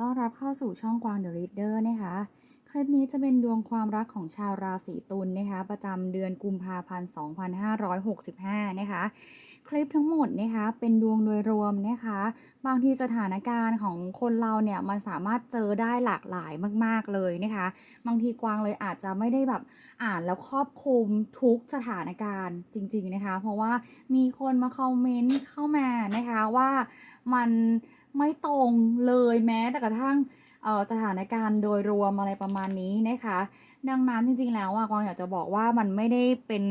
ต้อนรับเข้าสู่ช่องกวาง The Reader นะคะ คลิปนี้จะเป็นดวงความรักของชาวราศีตุลนะคะ ประจำเดือนกุมภาพันธ์ 2565 นะคะ คลิปทั้งหมดนะคะ เป็นดวงโดยรวมนะคะ บางทีสถานการณ์ของคนเราเนี่ยมันสามารถเจอได้หลากหลายมาก ๆ เลยนะคะ บางทีกวางเลยอาจจะไม่ได้แบบอ่านแล้วครอบคลุมทุกสถานการณ์จริง ๆ นะคะ เพราะว่ามีคนมาคอมเมนต์เข้ามานะคะว่ามัน ไม่ตรงเลยแม้แต่กระทั่งสถานการณ์โดยรวมอะไรประมาณนี้นะคะ ดังนั้นจริงๆแล้วอะกวางอยากจะบอกว่ามันไม่ได้เป็น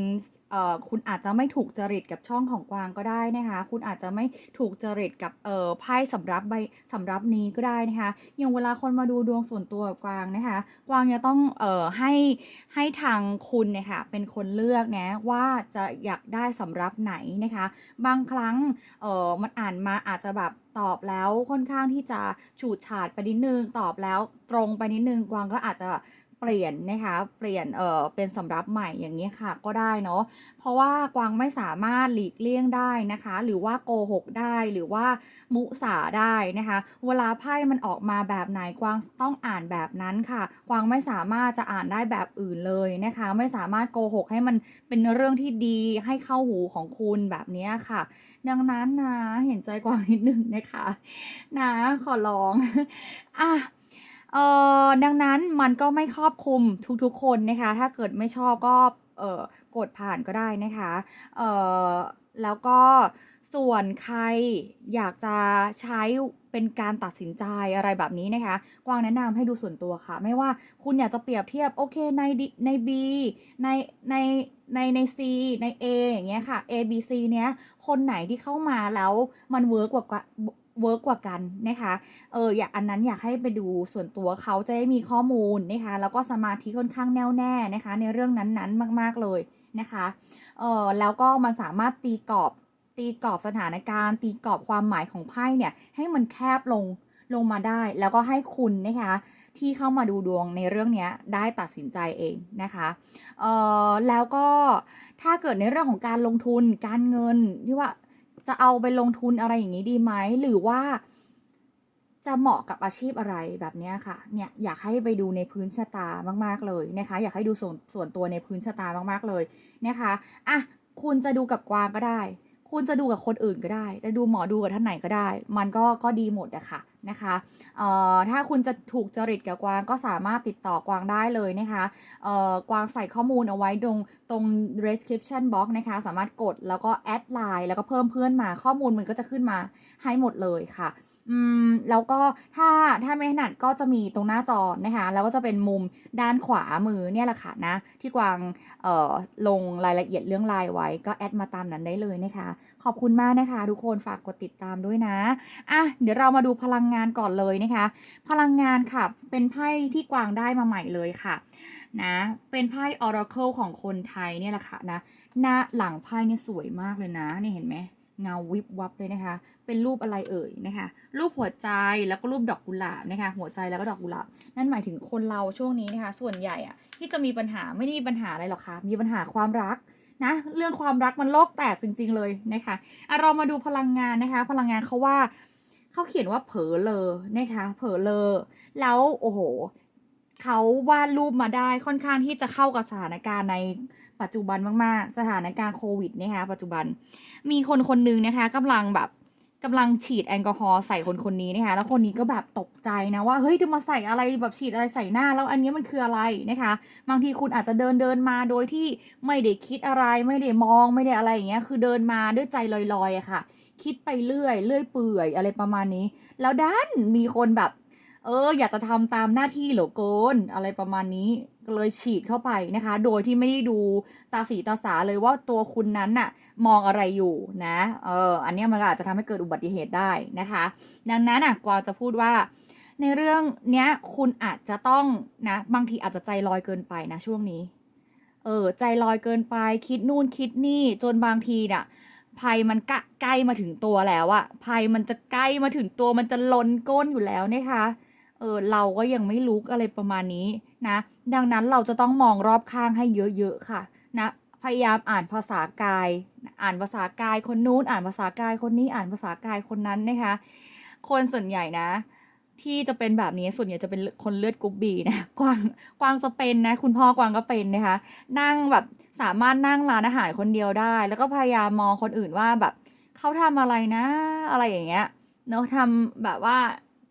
เอ่อคุณอาจจะไม่ถูกจริตกับช่องของกวางก็ได้นะคะ คุณอาจจะไม่ถูกจริตกับเอ่อไพ่สำรับใบสำรับนี้ก็ได้นะคะอย่างเวลาคนมาดูดวงส่วนตัวกับกวางนะคะ กวางจะต้องเอ่อให้ให้ทางคุณเนี่ยค่ะเป็นคนเลือกนะว่าจะอยากได้สำรับไหนนะคะ บางครั้งเอ่อมันอ่านมาอาจจะแบบตอบแล้วค่อนข้างที่จะฉูดฉาดไปนิดนึงตอบแล้วตรงไปนิดนึงกวางก็อาจจะ เปลี่ยนนะคะเปลี่ยนเอ่อเป็นสำรับใหม่อย่างนี้ยค่ะก็ได้เนาะเพราะว่ากวางไม่สามารถหลีกเลี่ยงได้นะคะ หรือว่าโกหกได้หรือว่ามุสาได้นะคะ เวลาไพ่มันออกมาแบบไหนกวางต้องอ่านแบบนั้นค่ะ กวางไม่สามารถจะอ่านได้แบบอื่นเลยนะคะ ไม่สามารถโกหกให้มันเป็นเรื่องที่ดีให้เข้าหูของคุณแบบนี้ค่ะ ดังนั้นนะเห็นใจกวางนิดนึงนะคะ นะขอร้องอะ เอ่อดังนั้นมันก็ไม่ครอบคลุมทุกๆคนนะคะ ถ้าเกิดไม่ชอบก็เอ่อกดผ่านก็ได้นะคะเอ่อแล้วก็ส่วนใครอยากจะใช้เป็นการตัดสินใจอะไรแบบนี้นะคะ กวางแนะนำให้ดูส่วนตัวค่ะ ไม่ว่าคุณอยากจะเปรียบเทียบโอเคในใน B ในในในใน C ใน A อย่างเงี้ยค่ะ A B C เนี้ยคนไหนที่เข้ามาแล้วมันเวิร์กกว่า เวิร์กกว่ากันนะคะเอออยากอันนั้นอยากให้ไปดูส่วนตัวเขาจะได้มีข้อมูลนะคะแล้วก็สมาธิค่อนข้างแน่วแน่นะคะ ในเรื่องนั้นๆมาก ๆเลยนะคะเออแล้วก็มันสามารถตีกรอบตีกรอบสถานการณ์ ตีกรอบความหมายของไพ่เนี่ยให้มันแคบลงลงมาได้แล้วก็ให้คุณนะคะที่เข้ามาดูดวงในเรื่องนี้ได้ตัดสินใจเองนะคะเออแล้วก็ถ้าเกิดในเรื่องของการลงทุนการเงินที่ว่า จะเอาไปลงทุนอะไรอย่างนี้ดีไหม หรือว่า จะเหมาะกับอาชีพอะไรแบบนี้ค่ะ เนี่ยอยากให้ไปดูในพื้นชะตามาก ๆ เลยนะคะ อยากให้ดูส่วนส่วนตัวในพื้นชะตามาก ๆ เลยนะคะ อะ คุณจะดูกับกวางก็ได้ คุณจะดูกับคนอื่นก็ได้จะดูหมอดูกับท่านไหนก็ได้ มันก็ก็ดีหมดอะค่ะนะคะเอ่อถ้าคุณจะถูกจริตกับกวางก็สามารถติดต่อกวางได้เลยนะคะเอ่อกวางใส่ข้อมูลเอาไว้ตรงตรง description box นะคะ สามารถกดแล้วก็แอดไลน์แล้วก็เพิ่มเพื่อนมาข้อมูลมันก็จะขึ้นมาให้หมดเลยค่ะ อืมแล้วก็ถ้าถ้าไม่ถนัดก็จะมีตรงหน้าจอนะคะแล้วก็จะเป็นมุมด้านขวามือเนี่ยแหละค่ะนะ ที่กวางเอ่อลงรายละเอียดเรื่องไลน์ไว้ ก็แอดมาตามนั้นได้เลยนะคะ ขอบคุณมากนะคะ ทุกคนฝากกดติดตามด้วยนะอะเดี๋ยวเรามาดูพลังงานก่อนเลยนะคะ พลังงานค่ะ เป็นไพ่ที่กวางได้มาใหม่เลยค่ะนะเป็นไพ่ Oracle ของคนไทยเนี่ยแหละค่ะนะหน้าหลังไพ่เนี่ยสวยมากเลยนะนี่เห็นไหม เงาวิบวับเลยนะคะ เป็นรูปอะไรเอ่ยนะคะ รูปหัวใจแล้วก็รูปดอกกุหลาบนะคะ หัวใจแล้วก็ดอกกุหลาบ นั่นหมายถึงคนเราช่วงนี้นะคะ ส่วนใหญ่อะที่จะมีปัญหาไม่ได้มีปัญหาอะไรหรอกค่ะ มีปัญหาความรักนะ เรื่องความรักมันโลกแตกจริง ๆ เลยนะคะอะเรามาดูพลังงานนะคะ พลังงานเขาว่าเขาเขียนว่าเผลอเลอนะคะ เผลอเลอ แล้วโอ้โหเขาวาดรูปมาได้ค่อนข้างที่จะเข้ากับสถานการณ์ใน ปัจจุบันมากๆ สถานการณ์โควิดนะคะปัจจุบันมีคนคนหนึงนะคะกำลังแบบกำลังฉีดแอลกอฮอล์ใส่คนคนนี้นะคะแล้วคนนี้ก็แบบตกใจนะว่าเฮ้ยจะมาใส่อะไรแบบฉีดอะไรใส่หน้า แล้วอันนี้มันคืออะไรนะคะ บางทีคุณอาจจะเดินเดินมาโดยที่ไม่ได้คิดอะไรไม่ได้มองไม่ได้อะไรอย่างเงี้ยคือเดินมาด้วยใจลอยๆอะค่ะ คิดไปเรื่อยเรื่อยเปื่อยอะไรประมาณนี้ แล้วด้านมีคนแบบ เออ อยากจะทำตามหน้าที่เหลือเกินอะไรประมาณนี้ เลยฉีดเข้าไปนะคะ โดยที่ไม่ได้ดูตาสีตาสาเลยว่าตัวคุณนั้นน่ะมองอะไรอยู่นะเอออันนี้มันก็อาจจะทำให้เกิดอุบัติเหตุได้นะคะ ดังนั้นอะกวางจะพูดว่า ในเรื่องเนี้ยคุณอาจจะต้องนะ บางทีอาจจะใจลอยเกินไปนะช่วงนี้ เออใจลอยเกินไป คิดนู่นคิดนี่จนบางทีเนี่ยภัยมันกะใกล้มาถึงตัวแล้วอะภัยมันจะใกล้มาถึงตัวมันจะล้นก้นอยู่แล้วนะคะ เออเราก็ยังไม่ลุกอะไรประมาณนี้นะ ดังนั้นเราจะต้องมองรอบข้างให้เยอะๆค่ะนะพยายามอ่านภาษากาย อ่านภาษากายคนนู้น อ่านภาษากายคนนี้อ่านภาษากายคนนั้นนะคะ คนส่วนใหญ่นะ ที่จะเป็นแบบนี้ส่วนใหญ่จะเป็นคนเลือดกรุ๊ปบีนะกวางกวางจะเป็นนะ คุณพ่อกวางก็เป็นนะคะ นั่งแบบสามารถนั่งร้านอาหารคนเดียวได้ แล้วก็พยายามมองคนอื่นว่าแบบเขาทำอะไรนะ อะไรอย่างเงี้ยเนอะทำแบบว่า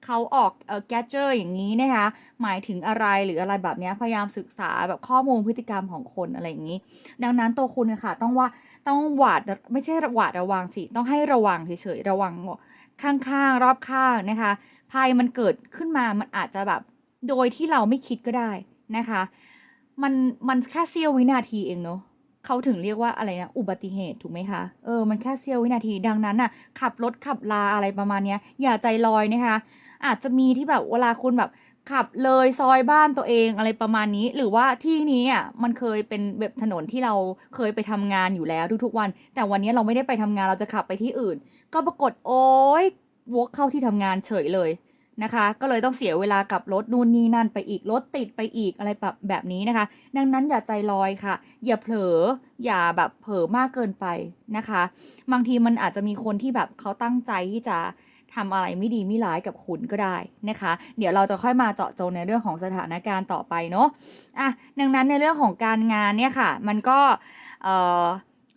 เขาออกเอ่อแกจเจอร์อย่างนี้นะคะหมายถึงอะไรหรืออะไรแบบนี้พยายามศึกษาแบบข้อมูลพฤติกรรมของคนอะไรอย่างนี้ ดังนั้นตัวคุณเนี่ยค่ะต้องว่าต้องหวาดไม่ใช่หวาดระวังสิต้องให้ระวังเฉยๆระวังข้างๆ รอบข้างนะคะภัยมันเกิดขึ้นมามันอาจจะแบบโดยที่เราไม่คิดก็ได้นะคะมันมันแค่เสี้ยววินาทีเองเนาะเขาถึงเรียกว่าอะไรนะอุบัติเหตุถูกไหมคะเออมันแค่เสี้ยววินาทีดังนั้นน่ะขับรถขับลาอะไรประมาณเนี้ยอย่าใจลอยนะคะ อาจจะมีที่แบบเวลาคุณแบบขับเลยซอยบ้านตัวเองอะไรประมาณนี้ หรือว่าที่นี้อะมันเคยเป็นแบบถนนที่เราเคยไปทำงานอยู่แล้วทุกๆวัน แต่วันนี้เราไม่ได้ไปทำงานเราจะขับไปที่อื่น ก็ปรากฏโอ๊ยวกเข้าที่ทำงานเฉยเลยนะคะ ก็เลยต้องเสียเวลากับรถนู่นนี่นั่นไปอีกรถติดไปอีกอะไรแบบแบบนี้นะคะ ดังนั้นอย่าใจลอยค่ะ อย่าเผลออย่าแบบเผลอมากเกินไปนะคะ บางทีมันอาจจะมีคนที่แบบเขาตั้งใจที่จะ ทำอะไรไม่ดีไม่ร้ายกับคุณก็ได้นะคะ เดี๋ยวเราจะค่อยมาเจาะจงในเรื่องของสถานการณ์ต่อไปเนาะอะดังนั้นในเรื่องของการงานเนี่ยค่ะ มันก็เอ่อ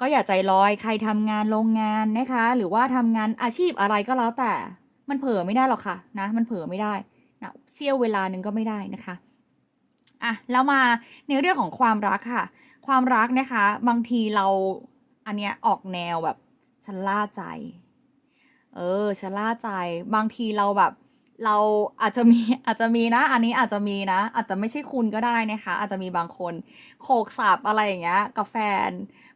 ก็อย่าใจลอยใครทำงานโรงงานนะคะ หรือว่าทำงานอาชีพอะไรก็แล้วแต่ มันเผลอไม่ได้หรอกค่ะนะ มันเผลอไม่ได้นะเสี้ยวเวลาหนึ่งก็ไม่ได้นะคะอะแล้วมาในเรื่องของความรักค่ะ ความรักนะคะ บางทีเราอันเนี้ยออกแนวแบบฉันล่าใจ เออชะล่าใจ บางทีเราแบบ เราอาจจะมีอาจจะมีนะ อันนี้อาจจะมีนะ อาจจะไม่ใช่คุณก็ได้นะคะ อาจจะมีบางคนโขกสับอะไรอย่างเงี้ยกับแฟน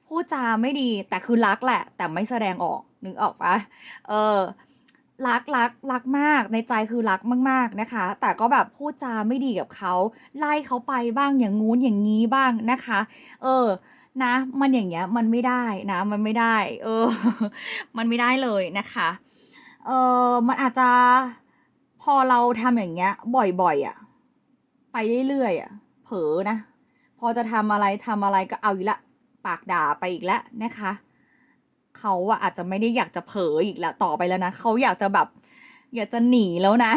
พูดจาไม่ดีแต่คือรักแหละ แต่ไม่แสดงออกนึกออกปะเออรักรักรักมากในใจคือรักมาก ๆนะคะ แต่ก็แบบพูดจาไม่ดีกับเขาไล่เขาไปบ้างอย่างงู้นอย่างนี้บ้างนะคะ เออ นะ มันอย่างเงี้ยมันไม่ได้นะ มันไม่ได้ เออ มันไม่ได้เลยนะคะ เออมันอาจจะพอเราทำอย่างเงี้ย บ่อยๆอะ่ะ ไปเรื่อยๆอะ่ะ เผลอนะ พอจะทำอะไรทำอะไรก็เอาอีกละ ปากด่าไปอีกแล้วนะคะเขาอะอาจจะไม่ได้อยากจะเผลออีกแล้วต่อไปแล้วนะเขาอยากจะแบบ อยากจะหนีแล้วนะ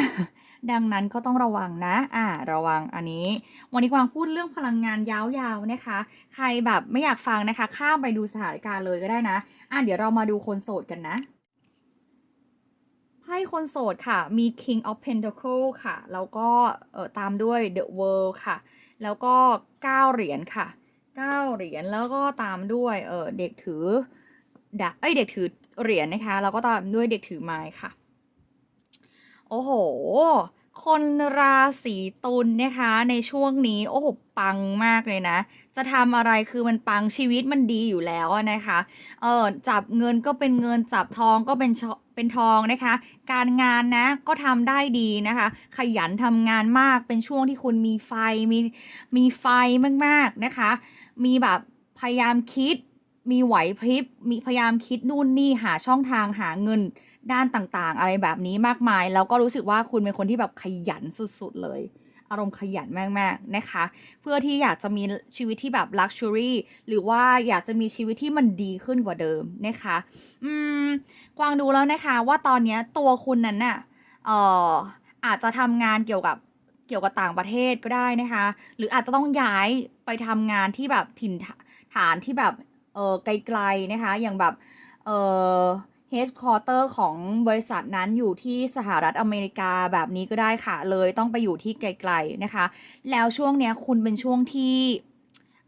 ดังนั้นก็ต้องระวังนะ อ่า ระวังอันนี้ วันนี้กวางพูดเรื่องพลังงานยาวๆนะคะ ใครแบบไม่อยากฟังนะคะ ข้ามไปดูสถานการณ์เลยก็ได้นะ อะเดี๋ยวเรามาดูคนโสดกันนะไพ่คนโสดค่ะ มี King of Pentacle ค่ะ แล้วก็เอ่อตามด้วย The World ค่ะ แล้วก็ 9 เหรียญค่ะ 9 เหรียญ แล้วก็ตามด้วย เออเด็กถือดาเอ้ย เด็กถือเหรียญนะคะ แล้วก็ตามด้วยเด็กถือไม้ค่ะ โอ้โห คนราศีตุลนะคะ ในช่วงนี้โอ้โหปังมากเลยนะ จะทำอะไรคือมันปังชีวิตมันดีอยู่แล้วนะคะ เออจับเงินก็เป็นเงินจับทองก็เป็นชเป็นทองนะคะ การงานนะก็ทำได้ดีนะคะ ขยันทำงานมากเป็นช่วงที่คุณมีไฟมีมีไฟมากๆนะคะ มีแบบพยายามคิดมีไหวพริบ มีพยายามคิดนู่นนี่หาช่องทางหาเงินด้านต่างๆ อะไรแบบนี้มากมาย แล้วก็รู้สึกว่าคุณเป็นคนที่แบบขยันสุดๆเลย อารมณ์ขยันมากๆนะคะ เพื่อที่อยากจะมีชีวิตที่แบบ luxury หรือว่าอยากจะมีชีวิตที่มันดีขึ้นกว่าเดิมนะคะ อืมกวางดูแล้วนะคะว่าตอนนี้ตัวคุณนั้นน่ะเอ่ออาจจะทำงานเกี่ยวกับเกี่ยวกับต่างประเทศก็ได้นะคะ หรืออาจจะต้องย้ายไปทำงานที่แบบถิ่นฐานที่แบบเออไกลๆนะคะ อย่างแบบเออ ฮดคอร์เตอร์ของบริษัทนั้นอยู่ที่สหรัฐอเมริกาแบบนี้ก็ได้ค่ะ เลยต้องไปอยู่ที่ไกลๆนะคะ แล้วช่วงเนี้ยคุณเป็นช่วงที่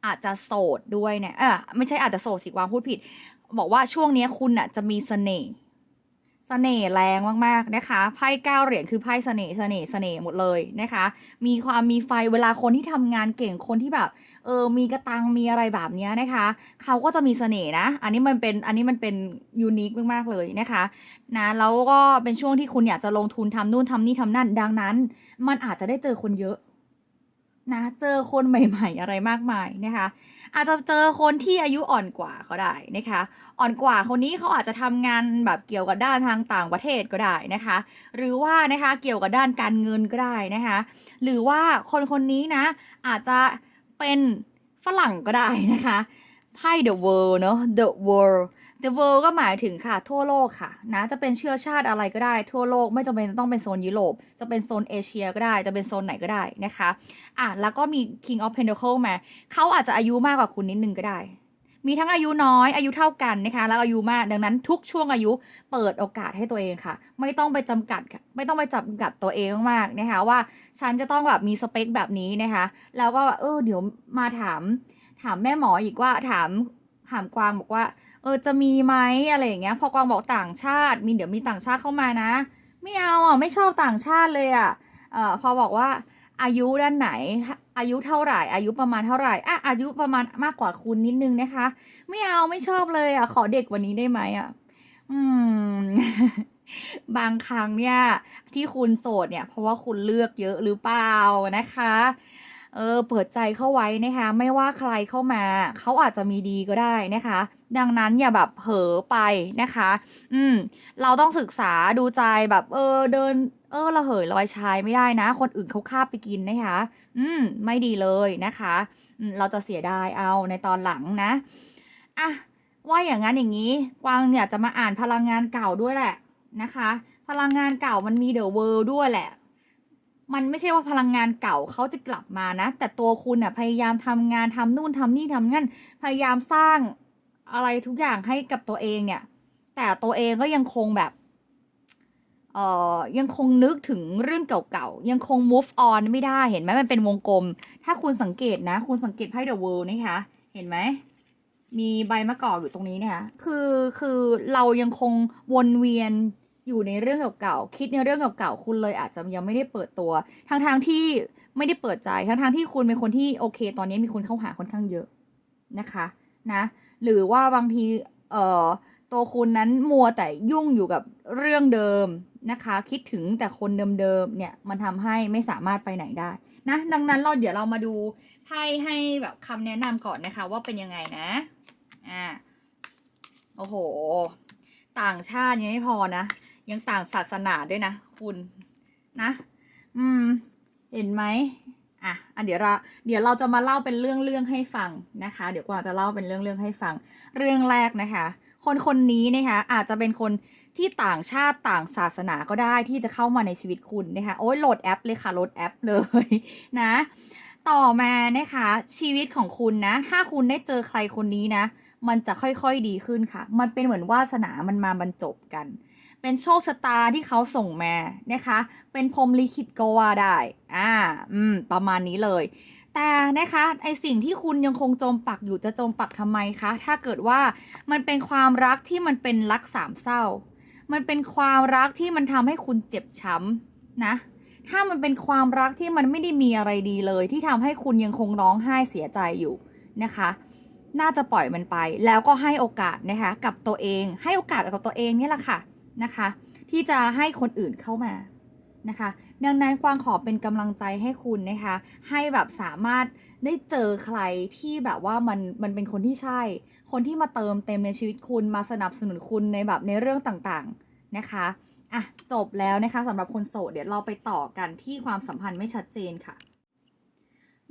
อาจจะโสดด้วยเนี่ยเออไม่ใช่อาจจะโสดสิวางพูดผิด บอกว่าช่วงเนี้ยคุณอะจะมีเสน่ห์ สน่ห์แรงมากๆนะคะไพ่เก้าเหรียญคือไพ่เสน่ห์เสน่ห์เสน่ห์หมดเลยนะคะ มีความมีไฟเวลาคนที่ทำงานเก่งคนที่แบบเออมีกระตังมีอะไรแบบเนี้ยนะคะ เขาก็จะมีเสน่ห์นะ อันนี้มันเป็นอันนี้มันเป็นยูนิคมากๆเลยนะคะนะแล้วก็เป็นช่วงที่คุณอยากจะลงทุนทำนู่นทำนี่ทำนั่น ดังนั้น มันอาจจะได้เจอคนเยอะนะเจอคนใหม่ ๆ อะไรมากมายนะคะ อาจจะเจอคนที่อายุอ่อนกว่าก็ได้นะคะ อ่อนกว่าคนนี้เขาอาจจะทำงานแบบเกี่ยวกับด้านทางต่างประเทศก็ได้นะคะ หรือว่านะคะเกี่ยวกับด้านการเงินก็ได้นะคะ หรือว่าคนคนนี้นะ อาจจะเป็นฝรั่งก็ได้นะคะไพ่ The World เนอะ The World the world ก็หมายถึงค่ะ ทั่วโลกค่ะนะจะเป็นเชื้อชาติอะไรก็ได้ ทั่วโลกไม่จำเป็นต้องเป็นโซนยุโรป จะเป็นโซนเอเชียก็ได้จะเป็นโซนไหนก็ได้นะคะอะแล้วก็มี king of pentacle มาเขาอาจจะอายุมากกว่าคุณนิดนึงก็ได้ มีทั้งอายุน้อยอายุเท่ากันนะคะแล้วอายุมากดังนั้นทุกช่วงอายุเปิดโอกาสให้ตัวเองค่ะ ไม่ต้องไปจำกัดค่ะไม่ต้องไปจำกัดตัวเองมากๆนะคะว่าฉันจะต้องแบบมีสเปคแบบนี้นะคะแล้วก็เออเดี๋ยวมาถาม ถามแม่หมออีกว่าถามถามกวางบอกว่า เออจะมีไหมอะไรอย่างเงี้ยพอกวางบอกต่างชาติ มีเดี๋ยวมีต่างชาติเข้ามานะ ไม่เอาอะไม่ชอบต่างชาติเลยอะเออพอบอกว่าอายุด้านไหน อายุเท่าไหร่ อายุประมาณเท่าไหร่อะอายุประมาณมากกว่าคุณนิดนึงนะคะ ไม่เอาไม่ชอบเลยอะ ขอเด็กว่านี้ได้ไหมอะ อืม บางครั้งเนี่ย ที่คุณโสดเนี่ย เพราะว่าคุณเลือกเยอะหรือเปล่านะคะเออเปิดใจเข้าไว้นะคะ ไม่ว่าใครเข้ามา เขาอาจจะมีดีก็ได้นะคะ ดังนั้นอย่าแบบเผลอไปนะคะ อืม เราต้องศึกษาดูใจแบบ เออเดิน เออระเหยลอยชายไม่ได้นะ คนอื่นเขาคาบไปกินนะคะ อืม ไม่ดีเลยนะคะเราจะเสียดายเอาในตอนหลังนะอะว่าอย่างนั้นอย่างนี้กวางเนี่ยจะมาอ่านพลังงานเก่าด้วยแหละนะคะ พลังงานเก่ามันมีเดอะเวิลด์ด้วยแหละ มันไม่ใช่ว่าพลังงานเก่าเขาจะกลับมานะ แต่ตัวคุณน่ะพยายามทำงานทำนู่นทำนี่ทำนั่นพยายามสร้างอะไรทุกอย่างให้กับตัวเองเนี่ย แต่ตัวเองก็ยังคงแบบ ยังคงนึกถึงเรื่องเก่าๆ ยังคง move on ไม่ได้เห็นไหมมันเป็นวงกลม ถ้าคุณสังเกตนะ คุณสังเกตไพ่ The World นะคะ เห็นไหม มีใบมะกอกอยู่ตรงนี้นะคะคือคือเรายังคงวนเวียนอยู่ในเรื่องเก่าๆ คิดในเรื่องเก่าๆ คุณเลยอาจจะยังไม่ได้เปิดตัวทางทางๆที่ไม่ได้เปิดใจทางทางๆที่คุณเป็นคนที่โอเค ตอนนี้มีคนเข้าหาค่อนข้างเยอะนะคะนะ หรือว่าบางทีเอ่อตัวคุณนั้นมัวแต่ยุ่งอยู่กับเรื่องเดิม นะคะ คิดถึงแต่คนเดิมๆเนี่ยมันทำให้ไม่สามารถไปไหนได้นะ ดังนั้นเราเดี๋ยวเรามาดูไพ่ให้แบบคำแนะนำก่อนนะคะว่าเป็นยังไงนะอ่าโอ้โห ต่างชาติยังไม่พอนะ ยังต่างศาสนาด้วยนะคุณนะ อืม เห็นไหมอะอะเดี๋ยวเราเดี๋ยวเราจะมาเล่าเป็นเรื่องเรื่องให้ฟังนะคะ เดี๋ยวกว่าจะเล่าเป็นเรื่องเรื่องให้ฟัง เรื่องแรกนะคะ คนคนนี้นะคะอาจจะเป็นคนที่ต่างชาติต่างศาสนาก็ได้ที่จะเข้ามาในชีวิตคุณนะคะโอ้ยโหลดแอปเลยค่ะโหลดแอปเลยนะ ต่อมานะคะชีวิตของคุณนะ ถ้าคุณได้เจอใครคนนี้นะ มันจะค่อยๆดีขึ้นค่ะ มันเป็นเหมือนวาสนามันมาบรรจบกัน เป็นโชคชะตาที่เขาส่งมานะคะ เป็นพรมลิขิตก็ว่าได้ อ่า อืม ประมาณนี้เลย แต่นะคะไอสิ่งที่คุณยังคงจมปักอยู่จะจมปักทำไมคะ ถ้าเกิดว่ามันเป็นความรักที่มันเป็นรักสามเศร้า มันเป็นความรักที่มันทำให้คุณเจ็บช้ำนะ ถ้ามันเป็นความรักที่มันไม่ได้มีอะไรดีเลย ที่ทำให้คุณยังคงร้องไห้เสียใจอยู่นะคะ น่าจะปล่อยมันไป แล้วก็ให้โอกาสนะคะกับตัวเอง ให้โอกาสกับตัวเองนี่แหละค่ะนะคะ ที่จะให้คนอื่นเข้ามา นะคะ ดังนั้นกวางขอเป็นกำลังใจให้คุณนะคะ ให้แบบสามารถได้เจอใครที่แบบว่ามันมันเป็นคนที่ใช่ คนที่มาเติมเต็มในชีวิตคุณมาสนับสนุนคุณในแบบในเรื่องต่างๆนะคะอะจบแล้วนะคะสำหรับคนโสดเดี๋ยวเราไปต่อกันที่ความสัมพันธ์ไม่ชัดเจนค่ะ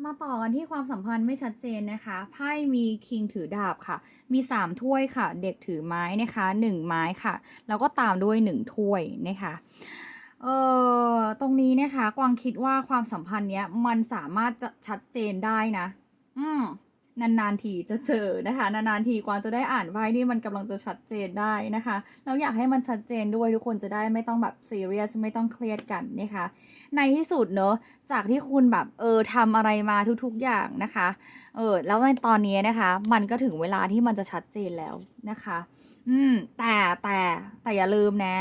มาต่อกันที่ความสัมพันธ์ไม่ชัดเจนนะคะไพ่มีคิงถือดาบค่ะ มีสามถ้วยค่ะ เด็กถือไม้นะคะหนึ่งไม้ค่ะ แล้วก็ตามด้วยหนึ่งถ้วยนะคะ เออตรงนี้นะคะ กวางคิดว่าความสัมพันธ์เนี้ยมันสามารถจะชัดเจนได้นะ อืมนานๆทีจะเจอนะคะ นานๆทีกวางจะได้อ่านไพ่ที่มันกำลังจะชัดเจนได้นะคะแล้วอยากให้มันชัดเจนด้วยทุกคนจะได้ไม่ต้องแบบซีเรียสไม่ต้องเครียดกันนะคะ ในที่สุดเนอะจากที่คุณแบบเออทำอะไรมาทุกๆอย่างนะคะ เออแล้วในตอนนี้นะคะ มันก็ถึงเวลาที่มันจะชัดเจนแล้วนะคะ อืมแต่แต่แต่อย่าลืมนะ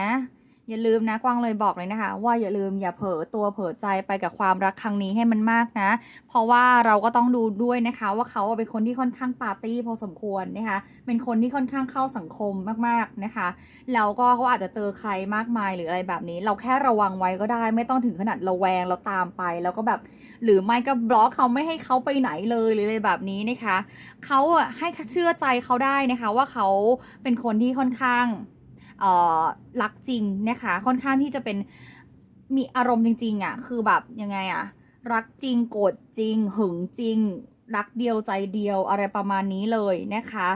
อย่าลืมนะกวางเลยบอกเลยนะคะ ว่าอย่าลืมอย่าเผลอตัวเผลอใจไปกับความรักครั้งนี้ให้มันมากนะ เพราะว่าเราก็ต้องดูด้วยนะคะ ว่าเขาเป็นคนที่ค่อนข้างปาร์ตี้พอสมควรนะคะเป็นคนที่ค่อนข้างเข้าสังคมมากๆนะคะแล้วก็เขาอาจจะเจอใครมากมายหรืออะไรแบบนี้ เราแค่ระวังไว้ก็ได้ ไม่ต้องถึงขนาดระแวงเราตามไป แล้วก็แบบหรือไม่ก็บล็อกเขาไม่ให้เขาไปไหนเลยหรืออะไรแบบนี้นะคะเขาให้เชื่อใจเขาได้นะคะ ว่าเขาเป็นคนที่ค่อนข้าง รักจริงนะคะ ค่อนข้างที่จะเป็นมีอารมณ์จริง ๆอะ่ะคือแบบยังไงอะ่ะ รักจริงโกรธจริง หึงจริง รักเดียวใจเดียวอะไรประมาณนี้เลยนะคะ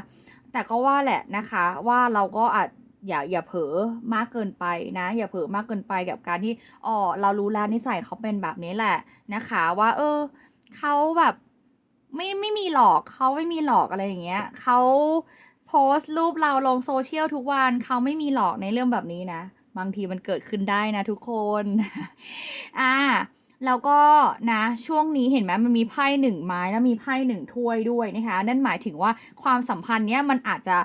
แต่ก็ว่าแหละนะคะว่าเราก็อาจอย่าอย่าเผลอมากเกินไปนะ อย่าเผลอมากเกินไปกับการที่อ๋อเรารู้แล้วนิสัยเขาเป็นแบบนี้แหละนะคะ ว่า เออเขาแบบไม่ไม่มีหลอกเขาไม่มีหลอกอะไรอย่างเงี้ยเขา โพสต์รูปเราลงโซเชียลทุกวันเขาไม่มีหลอกในเรื่องแบบนี้นะ บางทีมันเกิดขึ้นได้นะทุกคนอ่าแล้วก็นะช่วงนี้เห็นไหมมันมีไพ่หนึ่งไม้แล้วมีไพ่หนึ่งถ้วยด้วยนะคะนั่นหมายถึงว่าความสัมพันธ์เนี้ยมันอาจจะ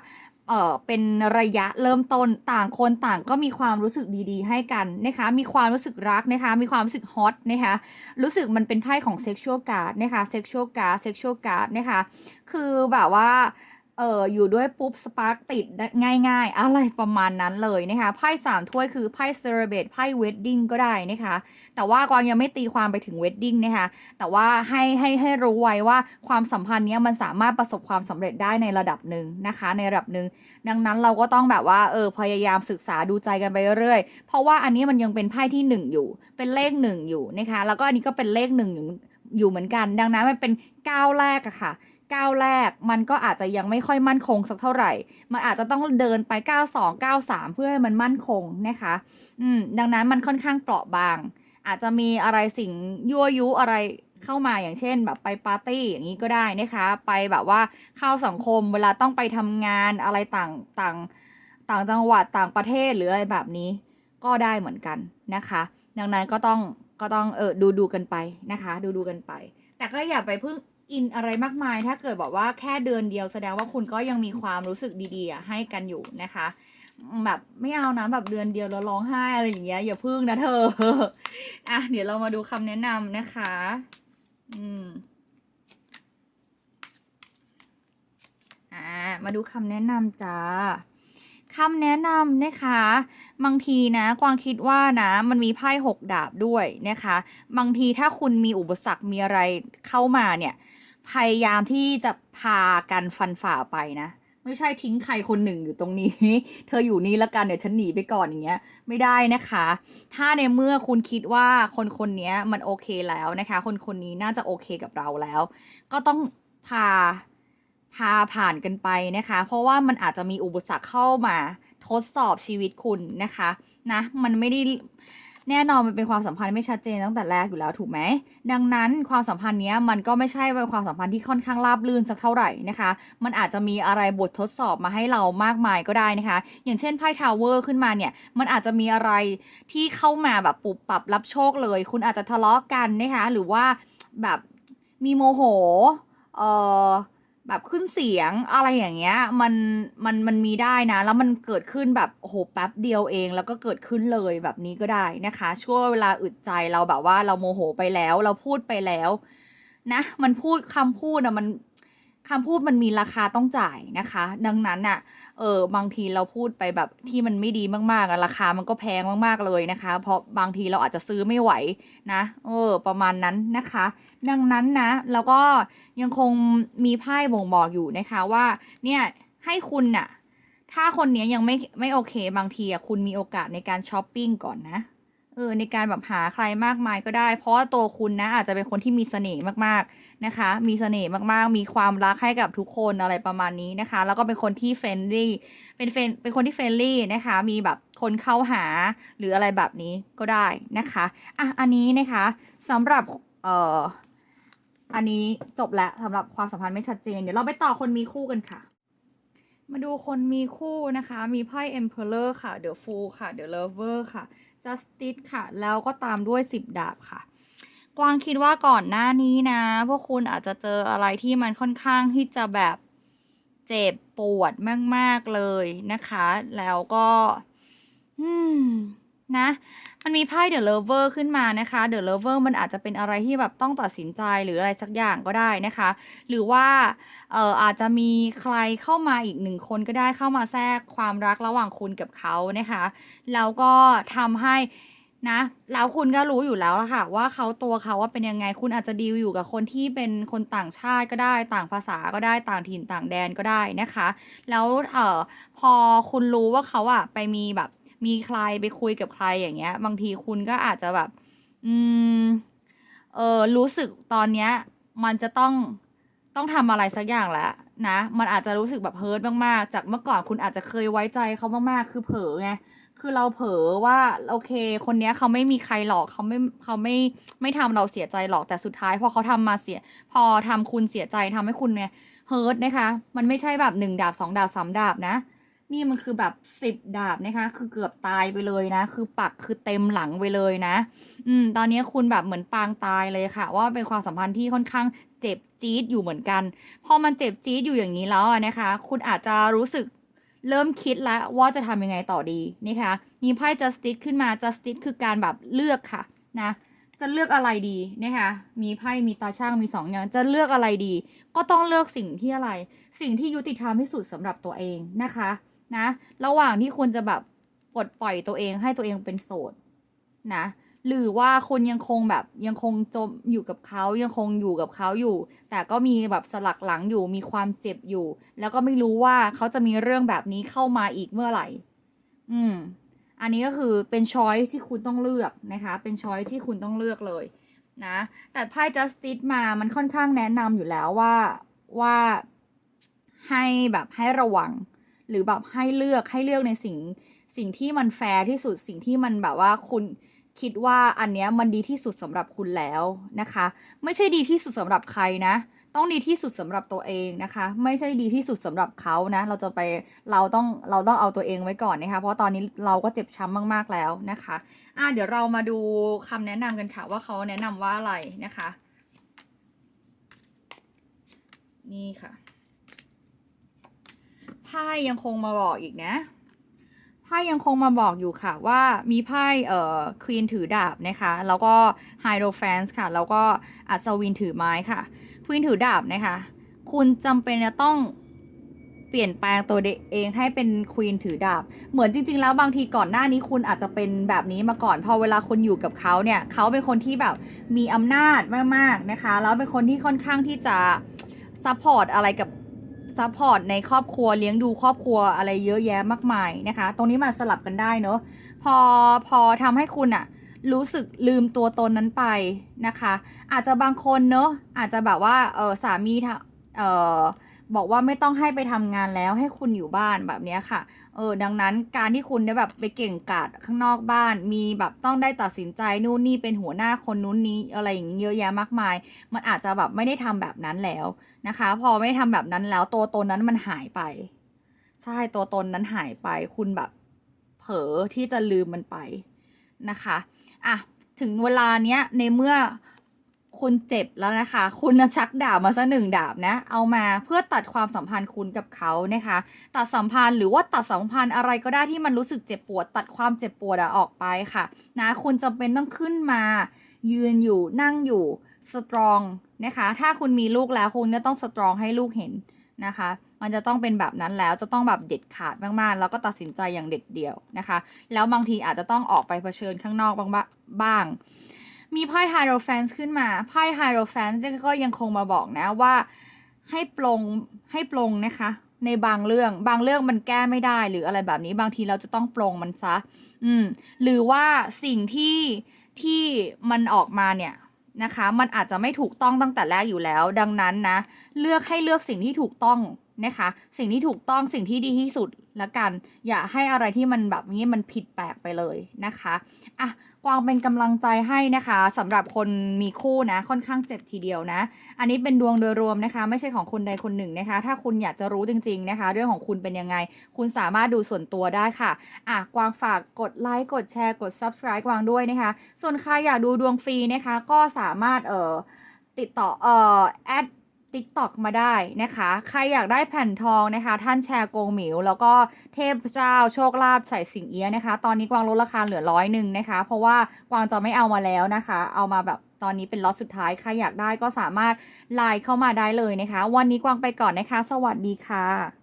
เออเป็นระยะเริ่มต้นต่างคนต่างก็มีความรู้สึกดีๆ ให้กันนะคะ มีความรู้สึกรักนะคะ มีความรู้สึกฮอตนะคะ รู้สึกมันเป็นไพ่ของ sexual card นะคะ sexual card sexual card นะคะ คือแบบว่า เอออยู่ด้วยปุ๊บสปาร์กติดง่ายๆ อะไรประมาณนั้นเลยนะคะไพ่สามถ้วยคือไพ่เซเลเบตไพ่เวดดิ้งก็ได้นะคะแต่ว่ากวางยังไม่ตีความไปถึงเวดดิ้งนะคะแต่ว่าให้ให้ให้รู้ไว้ว่าความสัมพันธ์เนี้ยมันสามารถประสบความสำเร็จได้ในระดับหนึ่งนะคะในระดับหนึ่งดังนั้นเราก็ต้องแบบว่าเออพยายามศึกษาดูใจกันไปเรื่อยเพราะว่าอันนี้มันยังเป็นไพ่ที่หนึ่งอยู่ เป็นเลขหนึ่งอยู่นะคะแล้วก็อันนี้ก็เป็นเลขหนึ่งอยู่อยู่เหมือนกัน ดังนั้นมันเป็นก้าวแรกอะค่ะ ก้าวแรกมันก็อาจจะยังไม่ค่อยมั่นคงสักเท่าไหร่ มันอาจจะต้องเดินไป 92 93 เพื่อให้มันมั่นคงนะคะอืมดังนั้นมันค่อนข้างเปราะบาง อาจจะมีอะไรสิ่งยั่วยุอะไรเข้ามาอย่างเช่น แบบไปปาร์ตี้อย่างนี้ก็ได้นะคะ ไปแบบว่าเข้าสังคมเวลาต้องไปทำงานอะไรต่างต่างต่างจังหวัดต่างประเทศหรืออะไรแบบนี้ ก็ได้เหมือนกันนะคะ ดังนั้นก็ต้องก็ต้องเออดูดูกันไปนะคะ ดูดูกันไป แต่ก็อย่าไปเพิ่ง อินอะไรมากมาย ถ้าเกิดบอกว่าแค่เดือนเดียวแสดงว่าคุณก็ยังมีความรู้สึกดีๆให้กันอยู่นะคะ แบบไม่เอานะแบบเดือนเดียวแล้วร้องไห้อะไรอย่างเงี้ยอย่าพึ่งนะเธออะเดี๋ยวเรามาดูคำแนะนำนะคะ อืมอ่ามาดูคำแนะนำจ้าคำแนะนำนะคะบางทีนะกวางคิดว่านะมันมีไพ่หกดาบด้วยนะคะ บางทีถ้าคุณมีอุปสรรคมีอะไรเข้ามาเนี่ย พยายามที่จะพากันฟันฝ่าไปนะ ไม่ใช่ทิ้งใครคนหนึ่งอยู่ตรงนี้ เธออยู่นี่แล้วกันเดี๋ยวฉันหนีไปก่อนอย่างเงี้ย ไม่ได้นะคะ ถ้าในเมื่อคุณคิดว่าคนคนนี้มันโอเคแล้วนะคะ คนคนนี้น่าจะโอเคกับเราแล้ว ก็ต้องพาพาผ่านกันไปนะคะ เพราะว่ามันอาจจะมีอุปสรรคเข้ามาทดสอบชีวิตคุณนะคะ นะ มันไม่ได้ แน่นอนมันเป็นความสัมพันธ์ไม่ชัดเจนตั้งแต่แรกอยู่แล้วถูกไหม ดังนั้นความสัมพันธ์นี้มันก็ไม่ใช่เป็นความสัมพันธ์ที่ค่อนข้างราบรื่นสักเท่าไหร่นะคะ มันอาจจะมีอะไรบททดสอบมาให้เรามากมายก็ได้นะคะ อย่างเช่นไพ่ทาวเวอร์ขึ้นมาเนี่ย มันอาจจะมีอะไรที่เข้ามาแบบปุบปรับรับโชคเลย คุณอาจจะทะเลาะกันนะคะ หรือว่าแบบมีโมโห เอ่อ แบบขึ้นเสียงอะไรอย่างเงี้ยมันมันมันมีได้นะ แล้วมันเกิดขึ้นแบบโอ้โหแป๊บเดียวเอง แล้วก็เกิดขึ้นเลยแบบนี้ก็ได้นะคะ ช่วงเวลาอึดใจเราแบบว่าเราโมโหไปแล้ว เราพูดไปแล้ว นะ มันพูดคำพูดอะมัน คำพูดมันมีราคาต้องจ่ายนะคะ ดังนั้นอะเออบางทีเราพูดไปแบบที่มันไม่ดีมากๆอะราคามันก็แพงมากๆเลยนะคะ เพราะบางทีเราอาจจะซื้อไม่ไหวนะ เออ ประมาณนั้นนะคะ ดังนั้นนะแล้วก็ยังคงมีไพ่บ่งบอกอยู่นะคะว่า เนี่ยให้คุณน่ะ ถ้าคนนี้ยยังไม่ไม่โอเค บางทีอะคุณมีโอกาสในการช้อปปิ้งก่อนนะ เออในการแบบหาใครมากมายก็ได้ เพราะว่าตัวคุณนะ อาจจะเป็นคนที่มีเสน่ห์มากๆนะคะ มีเสน่ห์มากๆ มีความรักให้กับทุกคนอะไรประมาณนี้นะคะ แล้วก็เป็นคนที่เฟรนลี่เป็นเฟนเป็นคนที่เฟรนลี่นะคะ มีแบบคนเข้าหาหรืออะไรแบบนี้ก็ได้นะคะอะอันนี้นะคะสำหรับเอ่ออันนี้จบแล้วสำหรับความสัมพันธ์ไม่ชัดเจน เดี๋ยวเราไปต่อคนมีคู่กันค่ะ มาดูคนมีคู่นะคะ มีไพ่ Emperor ค่ะ The Fool ค่ะ The Lover ค่ะ Justice ค่ะ แล้วก็ตามด้วย 10 ดาบค่ะ กวางคิดว่าก่อนหน้านี้นะ พวกคุณอาจจะเจออะไรที่มันค่อนข้างที่จะแบบเจ็บปวดมาก ๆ เลยนะคะ แล้วก็ อืม นะ มันมีไพ่ The Lover ขึ้นมานะคะ The Lover มันอาจจะเป็นอะไรที่แบบต้องตัดสินใจหรืออะไรสักอย่างก็ได้นะคะ หรือว่าเอ่ออาจจะมีใครเข้ามาอีกหนึ่งคนก็ได้เข้ามาแทรกความรักระหว่างคุณกับเขานะคะ แล้วก็ทำให้นะแล้วคุณก็รู้อยู่แล้วค่ะ ว่าเขาตัวเขาว่าเป็นยังไง คุณอาจจะดีลอยู่กับคนที่เป็นคนต่างชาติก็ได้ ต่างภาษาก็ได้ต่างถิ่นต่างแดนก็ได้นะคะ แล้วเอ่อพอคุณรู้ว่าเขาอะไปมีแบบ มีใครไปคุยกับใครอย่างเงี้ย บางทีคุณก็อาจจะแบบ อืม เออรู้สึกตอนเนี้ย มันจะต้องต้องทำอะไรสักอย่างแล้วนะ มันอาจจะรู้สึกแบบเฮิร์ตมากๆ จากเมื่อก่อนคุณอาจจะเคยไว้ใจเขามากๆ คือเผลอไง คือเราเผลอว่าโอเค คนเนี้ยเขาไม่มีใครหรอกเขาไม่เขาไม่ไม่ทำเราเสียใจหรอกแต่สุดท้ายพอเขาทำมาเสีย พอทำคุณเสียใจทำให้คุณเนี่ยเฮิร์ตนะคะ มันไม่ใช่แบบหนึ่งดาบสองดาบสามดาบนะ นี่มันคือแบบสิบดาบนะคะ คือเกือบตายไปเลยนะ คือปักคือเต็มหลังไปเลยนะ อืม ตอนนี้คุณแบบเหมือนปางตายเลยค่ะ ว่าเป็นความสัมพันธ์ที่ค่อนข้างเจ็บจี๊ดอยู่เหมือนกัน พอมันเจ็บจี๊ดอยู่อย่างนี้แล้วนะคะ คุณอาจจะรู้สึกเริ่มคิดแล้วว่าจะทำยังไงต่อดีนะคะ มีไพ่ justice ขึ้นมา justice คือการแบบเลือกค่ะนะจะเลือกอะไรดีนะคะ มีไพ่ มีตาช่าง มีสองอย่าง จะเลือกอะไรดี ก็ต้องเลือกสิ่งที่อะไร สิ่งที่ยุติธรรมที่สุดสำหรับตัวเองนะคะ นะ ระหว่างที่คุณจะแบบปลดปล่อยตัวเองให้ตัวเองเป็นโสดนะ หรือว่าคุณยังคงแบบยังคงจมอยู่กับเขายังคงอยู่กับเขาอยู่ แต่ก็มีแบบสลักหลังอยู่มีความเจ็บอยู่ แล้วก็ไม่รู้ว่าเขาจะมีเรื่องแบบนี้เข้ามาอีกเมื่อไหร่ อืม อันนี้ก็คือเป็นช้อยที่คุณต้องเลือกนะคะ เป็นช้อยที่คุณต้องเลือกเลยนะ แต่ไพ่ justice มามันค่อนข้างแนะนำอยู่แล้วว่าว่าให้แบบให้ระวัง หรือแบบให้เลือกให้เลือกในสิ่งสิ่งที่มันแฟร์ที่สุดสิ่งที่มันแบบว่าคุณคิดว่าอันเนี้ยมันดีที่สุดสำหรับคุณแล้วนะคะ ไม่ใช่ดีที่สุดสำหรับใครนะ ต้องดีที่สุดสำหรับตัวเองนะคะ ไม่ใช่ดีที่สุดสำหรับเขานะ เราจะไปเราต้องเราต้องเอาตัวเองไว้ก่อนนะคะ เพราะตอนนี้เราก็เจ็บช้ำมากๆแล้วนะคะอะเดี๋ยวเรามาดูคำแนะนำกันค่ะว่าเขาแนะนำว่าอะไรนะคะ นี่ค่ะ ไพ่ยังคงมาบอกอีกนะไพ่ยังคงมาบอกอยู่ค่ะว่ามีไพ่เอ่อควีนถือดาบนะคะแล้วก็ไฮโดรแฟนส์ค่ะแล้วก็อัศวินถือไม้ค่ะควีนถือดาบนะคะ คุณจำเป็นจะต้องเปลี่ยนแปลงตัวเองให้เป็นควีนถือดาบ เหมือนจริง ๆ แล้วบางทีก่อนหน้านี้คุณอาจจะเป็นแบบนี้มาก่อน พอเวลาคุณอยู่กับเขาเนี่ยเขาเป็นคนที่แบบมีอำนาจมากๆนะคะ แล้วเป็นคนที่ค่อนข้างที่จะซัพพอร์ตอะไรกับ ซัพพอร์ตในครอบครัวเลี้ยงดูครอบครัวอะไรเยอะแยะมากมายนะคะ ตรงนี้มาสลับกันได้เนาะพอพอทำให้คุณอะรู้สึกลืมตัวตนนั้นไปนะคะ อาจจะบางคนเนาะอาจจะแบบว่าเออสามีทะเออ บอกว่าไม่ต้องให้ไปทำงานแล้วให้คุณอยู่บ้านแบบนี้ค่ะ เออ ดังนั้นการที่คุณได้แบบไปเก่งกาจข้างนอกบ้าน มีแบบต้องได้ตัดสินใจนู่นนี่เป็นหัวหน้าคนนู้นนี้อะไรอย่างนี้เยอะแยะมากมาย มันอาจจะแบบไม่ได้ทำแบบนั้นแล้วนะคะ พอไม่ทำแบบนั้นแล้วตัวตนนั้นมันหายไป ใช่ตัวตนนั้นหายไปคุณแบบเผลอที่จะลืมมันไปนะคะอะถึงเวลาเนี้ยในเมื่อ คุณเจ็บแล้วนะคะ คุณชักดาบมาซะหนึ่งดาบนะ เอามาเพื่อตัดความสัมพันธ์คุณกับเขานะคะ ตัดสัมพันธ์หรือว่าตัดสัมพันธ์อะไรก็ได้ที่มันรู้สึกเจ็บปวด ตัดความเจ็บปวดออกไปค่ะ นะคุณจำเป็นต้องขึ้นมา ยืนอยู่นั่งอยู่สตรองนะคะ ถ้าคุณมีลูกแล้วคุณจะต้องสตรองให้ลูกเห็นนะคะ มันจะต้องเป็นแบบนั้นแล้วจะต้องแบบเด็ดขาดมากๆ แล้วก็ตัดสินใจอย่างเด็ดเดี่ยวนะคะ แล้วบางทีอาจจะต้องออกไปเผชิญข้างนอกบ้างบ้าง มีไพ่ไฮโรแฟนซ์ขึ้นมาไพ่ไฮโรแฟนซ์ก็ยังคงมาบอกนะว่าให้ปลงให้ปลงนะคะ ในบางเรื่องบางเรื่องมันแก้ไม่ได้หรืออะไรแบบนี้บางทีเราจะต้องปลงมันซะ อืม หรือว่าสิ่งที่ที่มันออกมาเนี่ยนะคะ มันอาจจะไม่ถูกต้องตั้งแต่แรกอยู่แล้ว ดังนั้นนะ เลือกให้เลือกสิ่งที่ถูกต้องนะคะ สิ่งที่ถูกต้องสิ่งที่ดีที่สุด ละกัน อย่าให้อะไรที่มันแบบนี้มันผิดแปลกไปเลยนะคะอะกวางเป็นกำลังใจให้นะคะสำหรับคนมีคู่นะค่อนข้างเจ็บทีเดียวนะ อันนี้เป็นดวงโดยรวมนะคะ ไม่ใช่ของคนใดคนหนึ่งนะคะ ถ้าคุณอยากจะรู้จริง ๆนะคะ เรื่องของคุณเป็นยังไง คุณสามารถดูส่วนตัวได้ค่ะอะกวางฝากกดไลค์กดแชร์กด subscribe กวางด้วยนะคะ ส่วนใครอยากดูดวงฟรีนะคะ ก็สามารถเอ่อติดต่อเอ่อแอด ติ๊กตอกมาได้นะคะ ใครอยากได้แผ่นทองนะคะ ท่านแชร์โกงหมิว แล้วก็เทพเจ้าโชคลาภใส่สิงเอียนะคะ ตอนนี้กวางลดราคาเหลือร้อยหนึ่งนะคะ เพราะว่ากวางจะไม่เอามาแล้วนะคะ เอามาแบบตอนนี้เป็นล็อตสุดท้าย ใครอยากได้ก็สามารถไลน์เข้ามาได้เลยนะคะ วันนี้กวางไปก่อนนะคะ สวัสดีค่ะ